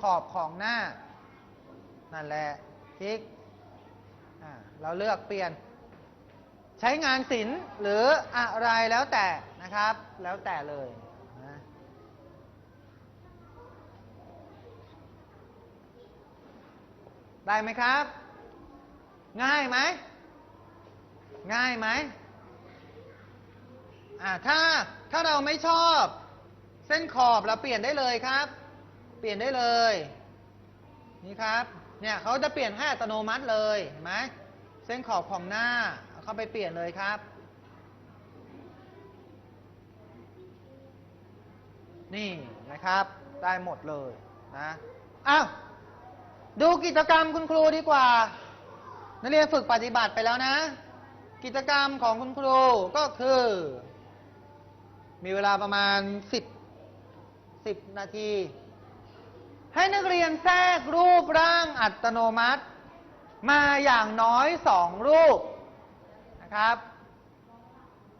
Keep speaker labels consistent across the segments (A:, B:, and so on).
A: ขอบของหน้า นั่นแหละคลิกเราเลือกเปลี่ยน ใช้งานศิลป์หรืออะไรแล้วแต่นะครับ แล้วแต่เลยนะได้ไหมครับ ง่ายไหม ง่ายไหมอ่าถ้าถ้าเราไม่ชอบ เส้นขอบเราเปลี่ยนได้เลยครับ เปลี่ยนได้เลย นี่ครับ เนี่ยเขาจะเปลี่ยนให้อัตโนมัติเลยเห็นไหมเส้นขอบของหน้าเข้าไปเปลี่ยนเลยครับ นี่นะครับได้หมดเลยนะอ้าวดูกิจกรรมคุณครูดีกว่า นักเรียนฝึกปฏิบัติไปแล้วนะ กิจกรรมของคุณครูก็คือ มีเวลาประมาณ 10 10 นาที ให้นักเรียนแทรกรูปร่างอัตโนมัติ มาอย่างน้อยสองรูปนะครับ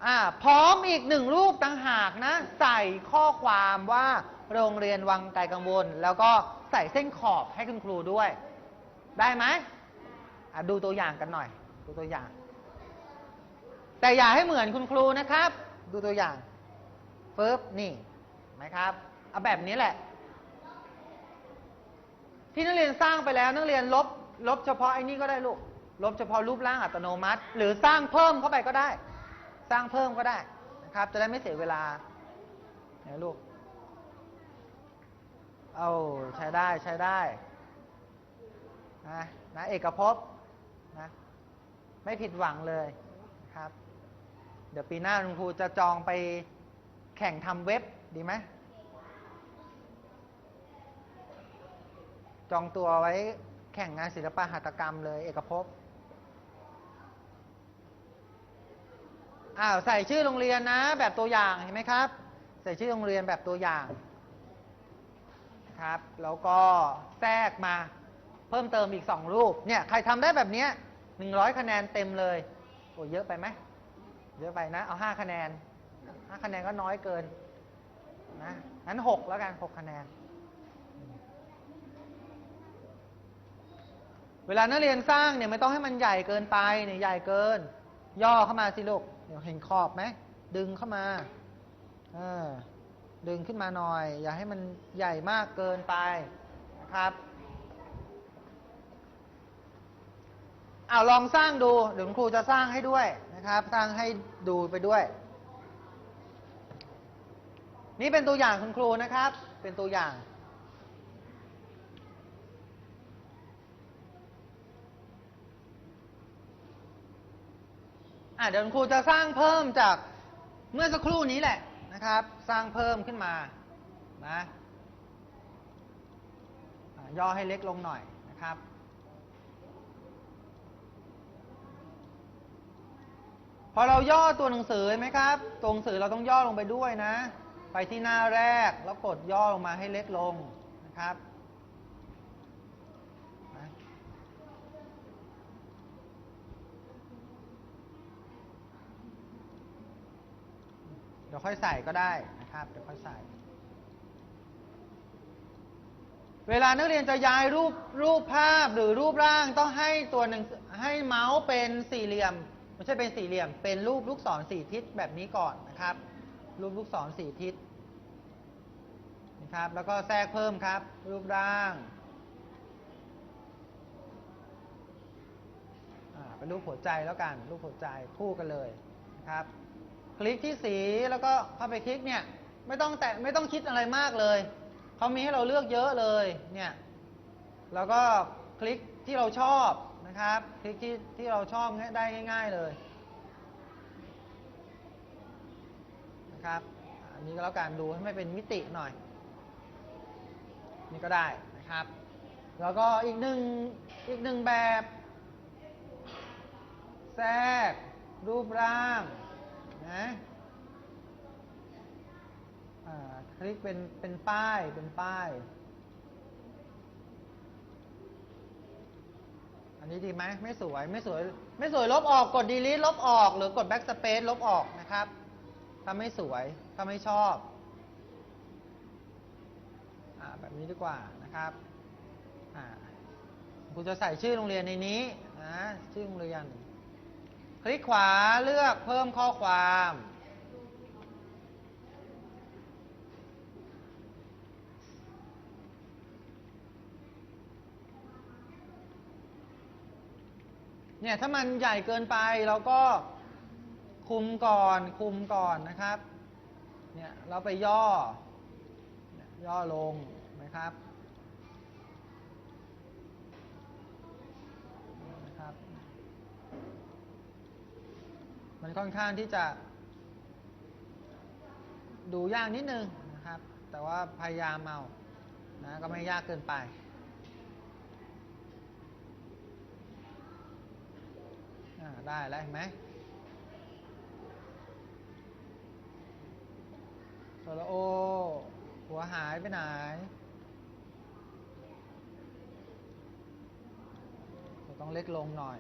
A: อ่าพร้อมอีกหนึ่งรูปต่างหากนะ ใส่ข้อความว่าโรงเรียนวังไกลกังวล แล้วก็ใส่เส้นขอบให้คุณครูด้วย ได้ไหมดูตัวอย่างกันหน่อย ดูตัวอย่าง แต่อย่าให้เหมือนคุณครูนะครับ ดูตัวอย่างเฟึบนี่นะครับเอาแบบนี้แหละ ที่นักเรียนสร้างไปแล้วนักเรียนลบลบเฉพาะไอ้นี่ก็ได้ลูก ลบเฉพาะรูปร่างอัตโนมัติ หรือสร้างเพิ่มเข้าไปก็ได้ สร้างเพิ่มก็ได้นะครับ จะได้ไม่เสียเวลาเนี่ยลูก เอาใช้ได้ใช้ได้นะนะเอกภพนะไม่ผิดหวังเลยครับ เดี๋ยวปีหน้าคุณครูจะจองไปแข่งทำเว็บดีไหม จองตัวไว้แข่งงานศิลปะหัตถกรรมเลย เอกภพอ้าวใส่ชื่อโรงเรียนนะ แบบตัวอย่างเห็นไหมครับ ใส่ชื่อโรงเรียนแบบตัวอย่างครับ แล้วก็แทรกมาเพิ่มเติมอีกสองรูปเนี่ยใครทำได้แบบนี้หนึ่งร้อยคะแนนเต็มเลยโอ้เยอะไปไหมเยอะไปนะ เอาห้าคะแนนห้าคะแนนก็น้อยเกินนะงั้นหกแล้วกันหกคะแนน เวลานักเรียนสร้างเนี่ยไม่ต้องให้มันใหญ่เกินไปเนี่ยใหญ่เกิน ย่อเข้ามาสิลูกเดี๋ยวเห็นขอบไหมดึงเข้ามาเออดึงขึ้นมาหน่อย อย่าให้มันใหญ่มากเกินไปนะครับเอาลองสร้างดูเดี๋ยวคุณครูจะสร้างให้ด้วยนะครับ สร้างให้ดูไปด้วย นี่เป็นตัวอย่างคุณครูนะครับ เป็นตัวอย่าง อะเดี๋ยวครูจะสร้างเพิ่มจากเมื่อสักครู่นี้แหละนะครับ สร้างเพิ่มขึ้นมานะย่อให้เล็กลงหน่อยนะครับ พอเราย่อตัวหนังสือไหมครับ ตัวหนังสือเราต้องย่อลงไปด้วยนะ ไปที่หน้าแรกแล้วกดย่อลงมาให้เล็กลงนะครับ ดี๋ยวค่อยใส่ก็ได้นะครับ เดี๋ยวค่อยใส่ เวลานักเรียนจะย้ายรูปรูปภาพหรือรูปร่างต้องให้ตัวหนึ่งให้เมาส์เป็นสี่เหลี่ยมไม่ใช่เป็นสี่เหลี่ยม เป็นรูปลูกศรสี่ทิศแบบนี้ก่อนนะครับ รูปลูกศรสี่ทิศนะครับ แล้วก็แทรกเพิ่มครับ รูปร่างเป็นรูปหัวใจแล้วกัน รูปหัวใจคู่กันเลยนะครับ คลิกที่สีแล้วก็เข้าไปคลิกเนี่ยไม่ต้องแตะไม่ต้องคิดอะไรมากเลย เขามีให้เราเลือกเยอะเลยเนี่ยแล้วก็คลิกที่เราชอบนะครับ คลิกที่ที่เราชอบได้ง่าย ๆเลยนะครับอันนี้ก็แล้วกันดูให้ไม่เป็นมิติหน่อย นี่ก็ได้นะครับ แล้วก็อีกหนึ่งอีกหนึ่งแบบ แทรกรูปร่าง นะคลิกเป็นเป็นป้ายเป็นป้าย อันนี้ดีไหมไม่สวยไม่สวย ไม่สวยลบออกกด delete ลบออก หรือกด backspace ลบออกนะครับ ถ้าไม่สวยถ้าไม่ชอบอแบบนี้ดีกว่านะครับครูจะใส่ชื่อโรงเรียนในนี้นะชื่อโรงเรียน คลิกขวาเลือกเพิ่มข้อความ เนี่ยถ้ามันใหญ่เกินไปเราก็คุมก่อนคุมก่อนนะครับ เนี่ยเราไปย่อ ย่อลงนะครับ มันค่อนข้างที่จะ ดูยากนิดนึงนะครับ แต่ว่าพยายามเอานะก็ไม่ยากเกินไป ได้แล้วเห็นไหมโซโลโอ หัวหายไปไหนจะต้องเล็กลงหน่อย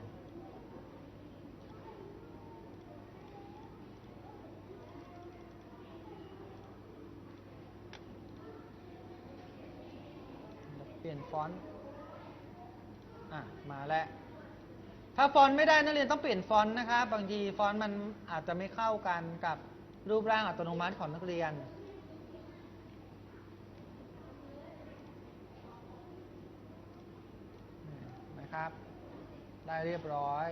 A: เปลี่ยน ฟอนต์อะมาแล้วถ้าฟอนต์ไม่ได้นักเรียนต้องเปลี่ยนฟอนต์นะครับบางทีฟอนต์มันอาจจะไม่เข้ากันกับรูปร่างอัตโนมัติของนักเรียน นะครับ ได้เรียบร้อย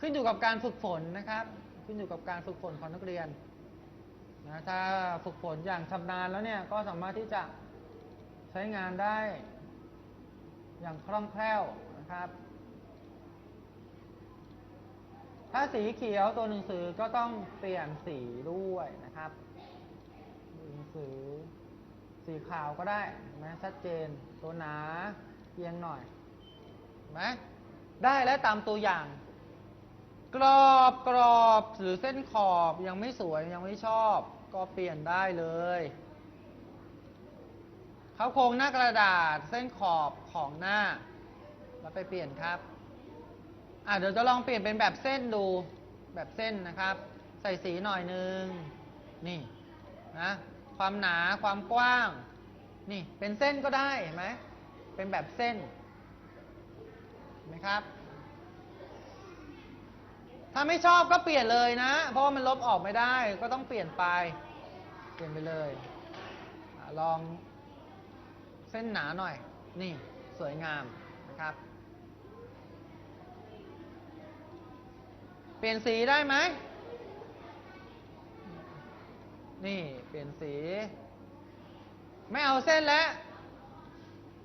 A: ขึ้นอยู่กับการฝึกฝนนะครับ ขึ้นอยู่กับการฝึกฝนของนักเรียน นะถ้าฝึกฝนอย่างชำนาญแล้วเนี่ยก็สามารถที่จะใช้งานได้อย่างคล่องแคล่วนะครับ ถ้าสีเขียวตัวหนังสือก็ต้องเปลี่ยนสีด้วยนะครับหนังสือสีขาวก็ได้นไหมชัดเจนตัวหนาเอียงหน่อยไหมได้แล้วตามตัวอย่าง กรอบกรอบหรือเส้นขอบยังไม่สวยยังไม่ชอบ ก็เปลี่ยนได้เลยเขาโครงหน้ากระดาษเส้นขอบของหน้าแล้วไปเปลี่ยนครับอะเดี๋ยวจะลองเปลี่ยนเป็นแบบเส้นดูแบบเส้นนะครับ ใส่สีหน่อยนึงนี่นะความหนาความกว้าง นี่เป็นเส้นก็ได้เห็นไหมเป็นแบบเส้นเห็นไหมครับ ถ้าไม่ชอบก็เปลี่ยนเลยนะ เพราะว่ามันลบออกไม่ได้ก็ต้องเปลี่ยนไป เปลี่ยนไปเลยอลองเส้นหนาหน่อย นี่สวยงามนะครับ เปลี่ยนสีได้ไหม นี่เปลี่ยนสี ไม่เอาเส้นแล้ว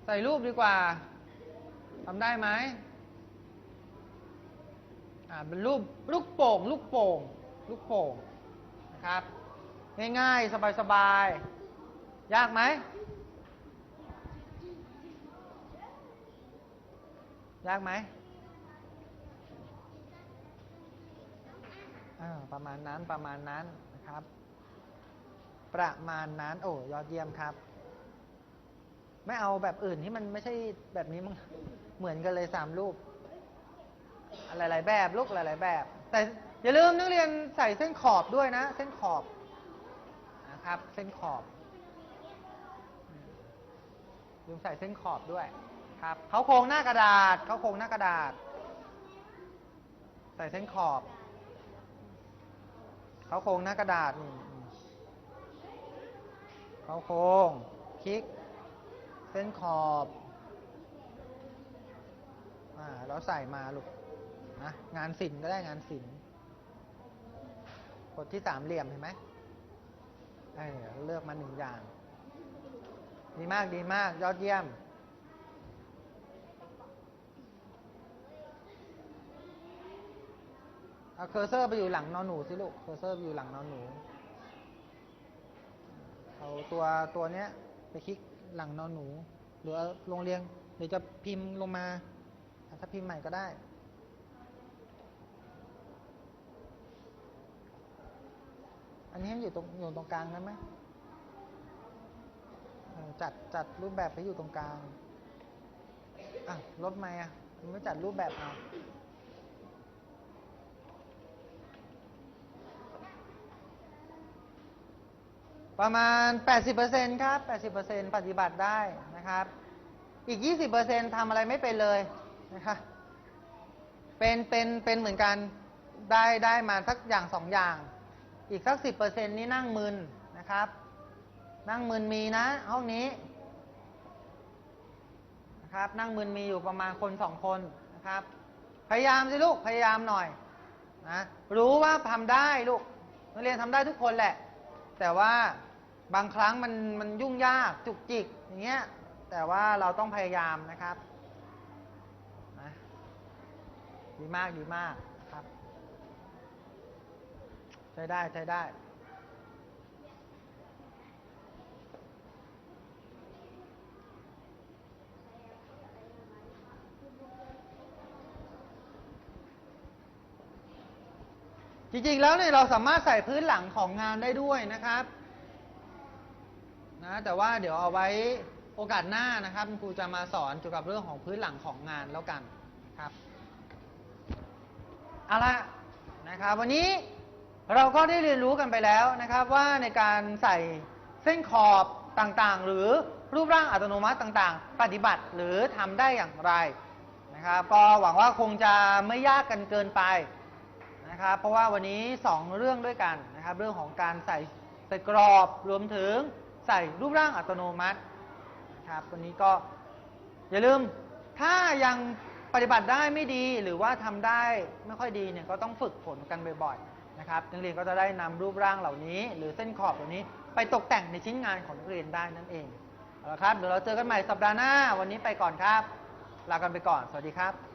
A: ใส่รูปดีกว่าทำได้ไหมอ่าเป็นรูปลูกโป่ง ลูกโป่ง ลูกโป่งนะครับ ง่ายๆ สบายๆ ยากไหม ยากไหมอ่าประมาณนั้นประมาณนั้นนะครับ ประมาณนั้น โอ้ยอดเยี่ยมครับ ไม่เอาแบบอื่นที่มันไม่ใช่แบบนี้มั้งเหมือนกันเลยสามรูปหลายๆแบบลูกหลายๆแบบ แต่อย่าลืมนักเรียนใส่เส้นขอบด้วยนะ เส้นขอบ นะครับเส้นขอบลืมใส่เส้นขอบด้วย ครับเขาโครงหน้ากระดาษเขาโครงหน้ากระดาษ ใส่เส้นขอบเขาโครงหน้ากระดาษนี่เขาโครงคลิก เส้นขอบอ่าแล้วใส่มาลูกนะงานศิลป์ก็ได้งานศิลป์กดที่สามเหลี่ยมเห็นไหม เออเลือกมาหนึ่งอย่าง ดีมากดีมาก ยอดเยี่ยม เอาเคอร์เซอร์ไปอยู่หลังนอนหนูสิลูก เคอร์เซอร์ไปอยู่หลังนอนหนู เอาตัวตัวเนี้ย ไปคลิกหลังนอนหนู หรือเอาลงเรียงหรือจะพิมพ์ลงมา ถ้าพิมพ์ใหม่ก็ได้ อันนี้ให้อยู่ตรงอยู่ตรงกลางได้ไหมจัดจัดรูปแบบให้อยู่ตรงกลาง อะลบไหมอะมันไม่จัดรูปแบบเอาประมาณ 80%ครับ 80%ปฏิบัติได้นะครับ อีก 20%ทำอะไรไม่เป็นเลยนะครับ เป็น เป็น เป็นเหมือนกัน ได้ ได้มาสักอย่างสองอย่าง อีกสัก10%นี่นั่งมึนนะครับ นั่งมึนมีนะ ห้องนี้นะครับ นั่งมึนมีอยู่ประมาณคนสองคนนะครับ พยายามสิลูกพยายามหน่อยนะรู้ว่าทำได้ลูกนักเรียนทำได้ทุกคนแหละ แต่ว่าบางครั้งมันมันยุ่งยากจุกจิกอย่างเงี้ยแต่ว่าเราต้องพยายามนะครับนะดีมากดีมาก ใช้ได้ใช้ได้จริงๆ แล้วเนี่ยเราสามารถใส่พื้นหลังของงานได้ด้วยนะครับนะแต่ว่าเดี๋ยวเอาไว้โอกาสหน้านะครับคุณครูจะมาสอนเกี่ยวกับเรื่องของพื้นหลังของงานแล้วกันครับเอาละนะครับวันนี้ เราก็ได้เรียนรู้กันไปแล้วนะครับว่าในการใส่เส้นขอบต่างๆ หรือรูปร่างอัตโนมัติต่างๆ ปฏิบัติหรือทำได้อย่างไรนะครับก็หวังว่าคงจะไม่ยากกันเกินไปนะครับเพราะว่าวันนี้ 2 เรื่องด้วยกันนะครับเรื่องของการใส่ใส่กรอบรวมถึงใส่รูปร่างอัตโนมัตินะครับวันนี้ก็อย่าลืมถ้ายังปฏิบัติได้ไม่ดีหรือว่าทำได้ไม่ค่อยดีเนี่ยก็ต้องฝึกฝนกันบ่อยๆ นะครับนักเรียนก็จะได้นำรูปร่างเหล่านี้ หรือเส้นขอบเหล่านี้ ไปตกแต่งในชิ้นงานของนักเรียนได้นั่นเองเอาละครับเดี๋ยวเราเจอกันใหม่สัปดาห์หน้า วันนี้ไปก่อนครับ ลากันไปก่อน สวัสดีครับ